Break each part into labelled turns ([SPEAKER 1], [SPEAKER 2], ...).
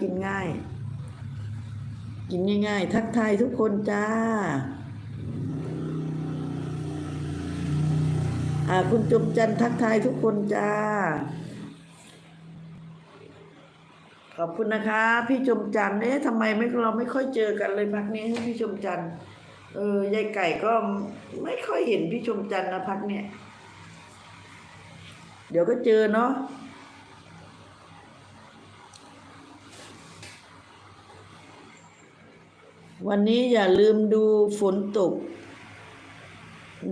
[SPEAKER 1] กินง่าย กินง่ายๆ ทักทายทุกคนจ้า อ่า คุณจุมจันทักทายทุกคนจ้า ขอบคุณนะคะ พี่จมจันเอ๊ะทำไมไม่เราไม่ค่อยเจอกันเลยพักนี้พี่จมจันเออยายไก่ก็ไม่ค่อยเห็นพี่ชมจันนะพักเนี้ยเดี๋ยวก็เจอเนาะ วันนี้อย่าลืมดูฝนตก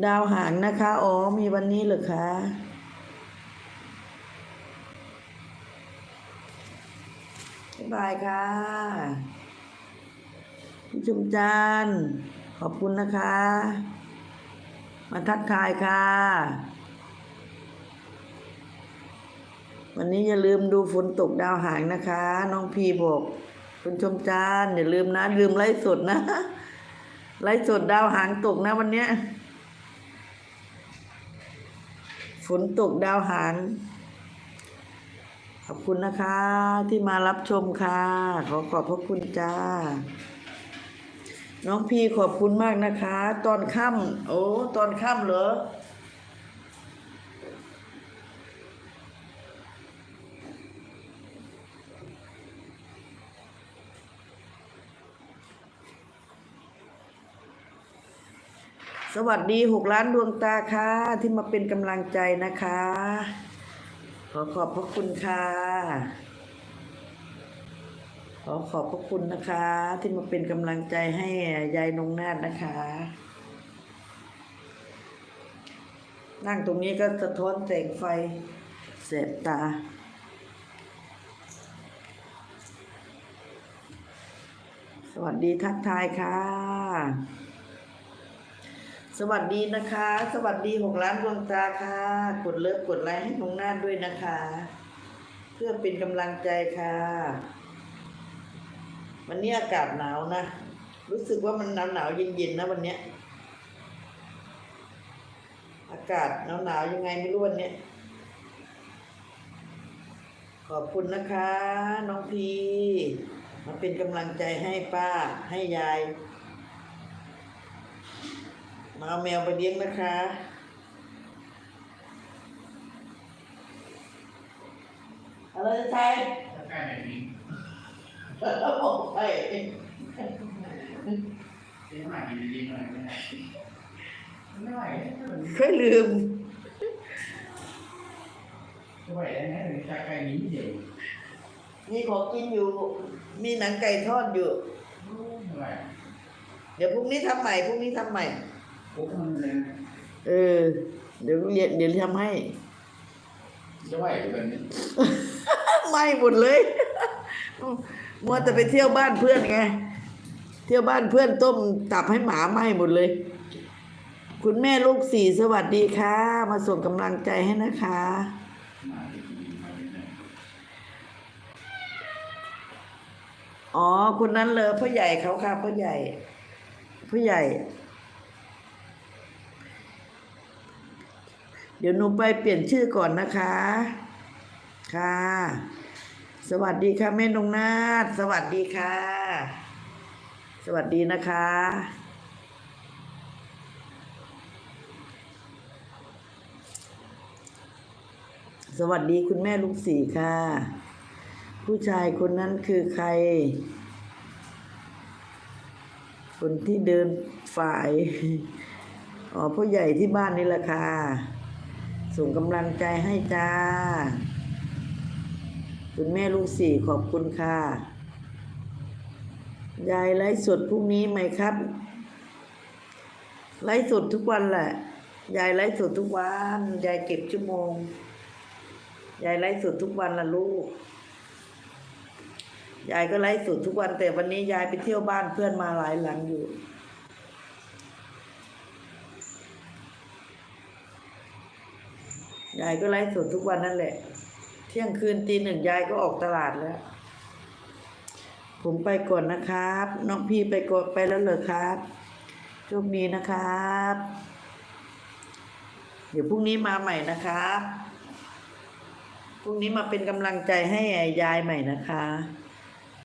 [SPEAKER 1] ดาวหางนะคะ อ๋อ มีวันนี้เหรอคะบายบายค่ะพี่ชุมจันขอบคุณนะคะ มาทักทายค่ะ วันนี้อย่าลืมดูฝนตกดาวหางนะคะ น้องพีบอก คุณชมจานอย่าลืมนะ ลืมไลฟ์สดนะไลฟ์สดดาวหางตกนะวันเนี้ยฝนตกดาวหาง ขอบคุณนะคะ ที่มารับชมค่ะ ขอขอบพระคุณจ้า น้องพีขอบคุณมากนะคะ ตอนค่ำโอ้ ตอนค่ำเหรอ สวัสดีหกล้านดวงตาค่ะ ที่มาเป็นกำลังใจนะคะ ขอขอบพระคุณค่ะ ขอขอบพระคุณนะคะ ที่มาเป็นกำลังใจให้ยายนงนาฏนะคะ นั่งตรงนี้ก็สะท้อนแสงไฟเสบตาสวัสดีทักทายค่ะ สวัสดีนะคะ สวัสดีหกล้านดวงตาค่ะ กดเลิฟกดไลค์ให้น้องนาฏด้วยนะคะ เพื่อเป็นกำลังใจค่ะ วันนี้อากาศหนาวนะ รู้สึกว่ามันหนาวหนาวเย็นเย็นๆนะวันนี้อากาศหนาวหนาวยังไงไม่รู้วันนี้ขอบคุณนะคะ น้องพีมาเป็นกำลังใจให้ป้าให้ยาย มาเอาแมวไปเลี้ยงนะคะ อะไรจะใช่
[SPEAKER 2] ใกล้ไหนนี้
[SPEAKER 1] แล้วบอกไป
[SPEAKER 2] เลี้ยงใหม่ดีๆหน่อยไม่ได้ไม่ไหว
[SPEAKER 1] เคยลืม
[SPEAKER 2] ไม่ไหวแล้วนะใกล้ใกล้นี้เดียว
[SPEAKER 1] มีของกินอยู่ มีหนังไก่ทอดอยู่
[SPEAKER 2] ไม่ไหว
[SPEAKER 1] เดี๋ยวพรุ่งนี้ทำใหม่ พรุ่งนี้ทำใหม่
[SPEAKER 2] ปุ๊บมันเลย
[SPEAKER 1] เออ เดี๋ยวเรียนเดี๋ยวทำให้
[SPEAKER 2] จะไหวแบบนี้
[SPEAKER 1] ไม่หมดเลยมัวแต่ไปเที่ยวบ้านเพื่อนไง เที่ยวบ้านเพื่อนต้มตับให้หมาไหม้หมดเลย คุณแม่ลูกสี่สวัสดีค่ะ มาส่งกำลังใจให้นะคะ
[SPEAKER 2] มาดีๆมาดีๆ
[SPEAKER 1] อ๋อคนนั้นเลยพ่อใหญ่เขาค่ะพ่อใหญ่พ่อใหญ่ ดี๋ยวหนูไปเปลี่ยนชื่อก่อนนะคะ ค่ะ สวัสดีค่ะแม่นงนาฏสวัสดีค่ะ สวัสดีนะคะสวัสดีคุณแม่ลูกสี่ค่ะ ผู้ชายคนนั้นคือใคร คนที่เดินฝ่าย อ๋อพ่อใหญ่ที่บ้านนี่แหละค่ะ ส่งกำลังใจให้จ้า คุณแม่ลูกสี่ขอบคุณค่ะ ยายไลฟ์สดพรุ่งนี้ไหมครับ ไลฟ์สดทุกวันแหละ ยายไลฟ์สดทุกวัน ยายเก็บชั่วโมง ยายไลฟ์สดทุกวันละลูก ยายก็ไลฟ์สดทุกวันแต่วันนี้ยายไปเที่ยวบ้านเพื่อนมาหลายหลังอยู่ ยายก็ไลฟ์สดทุกวันนั่นแหละ เที่ยงคืนตีหนึ่งยายก็ออกตลาดแล้ว ผมไปก่อนนะครับ น้องพี่ไปก่อนไปแล้วเหรอครับโชคดีนะครับ เดี๋ยวพรุ่งนี้มาใหม่นะครับพรุ่งนี้มาเป็นกำลังใจให้ยายใหม่นะคะ